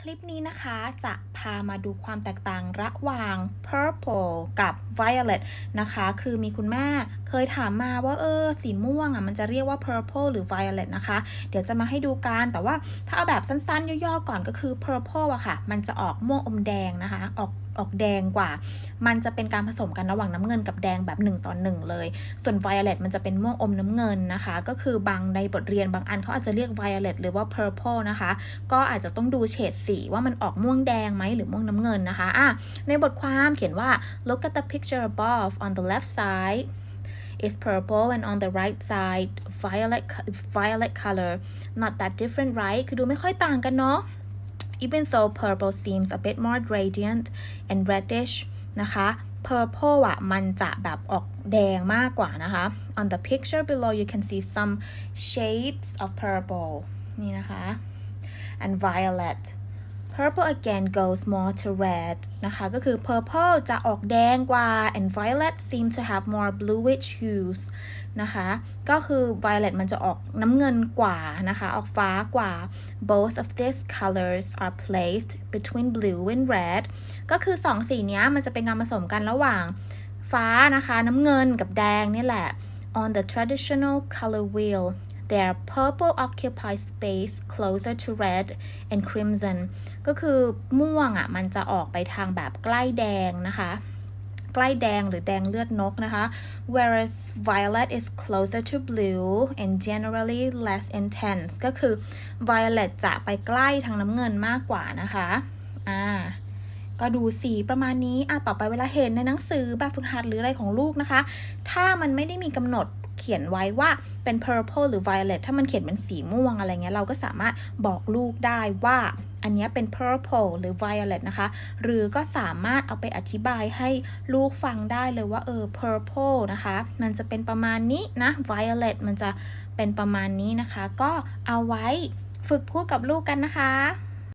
คลิปนี้นะคะจะพามาดูความแตกต่างระหว่าง purple กับ violet นะคะ คือมีคุณแม่ เคยถามมาว่าเออสีม่วงอะมันจะเรียกว่า purple หรือ violet นะคะ เดี๋ยวจะมาให้ดูกันแต่ว่าถ้าเอาแบบสั้นๆ ย่อๆ ก่อนก็คือ purple อะค่ะ มันจะออกม่วงอมแดงนะคะ ออกออกแดงกว่า มันจะเป็นการผสมกันระหว่างน้ำเงินกับแดงแบบ1ต่อ1เลย ส่วน violet มันจะเป็นม่วงอมน้ำเงินนะคะ ก็คือบางในบทเรียนบางอันเขาอาจจะเรียก violet หรือว่า purple นะคะ ก็อาจจะต้องดูเฉดสีว่ามันออกม่วงแดงไหมหรือม่วงน้ำเงินนะคะอะในบทความเขียนว่า look at the picture above on the left side is purple and on the right side violet co- violet color not that different right คือดูไม่ค่อยต่างกันเนาะ even though purple seems a bit more radiant and reddish นะคะ purple อ่ะมันจะแบบออกแดงมากกว่านะคะ on the picture below you can see some shades of purple นี่นะคะ and violet Purple again goes more to red นะคะ ก็คือ purple จะออกแดงกว่า and violet seems to have more bluish hues นะคะ ก็คือ violet มันจะออกน้ำเงินกว่านะคะ ออกฟ้ากว่า both of these colors are placed between blue and red ก็คือสองสีนี้มันจะเป็นการผสมกันระหว่างฟ้านะคะ น้ำเงินกับแดงนี่แหละ on the traditional color wheel there purple occupies space closer to red and crimson ก็คือม่วงอะมันจะออกไปทางแบบใกล้แดงนะคะใกล้แดงหรือแดงเลือดนกนะคะ whereas violet is closer to blue and generally less intense ก็คือ violet จะไปใกล้ทางน้ำเงินมากกว่านะคะ อ่า ก็ดูสีประมาณนี้ อะ ต่อไปเวลาเห็นในหนังสือแบบฝึกหัดหรืออะไรของลูกนะคะ ถ้ามันไม่ได้มีกำหนด เขียนไว้ว่าเป็น purple หรือ violet ถ้ามันเขียนเป็นสีม่วงอะไรเงี้ยเราก็สามารถบอกลูกได้ว่าอันนี้เป็น purple หรือ violet นะคะ หรือก็สามารถเอาไปอธิบายให้ลูกฟังได้เลยว่าเออ purple นะคะ มันจะเป็นประมาณนี้นะ violet มันจะเป็นประมาณนี้นะคะ ก็เอาไว้ฝึกพูดกับลูกกันนะคะ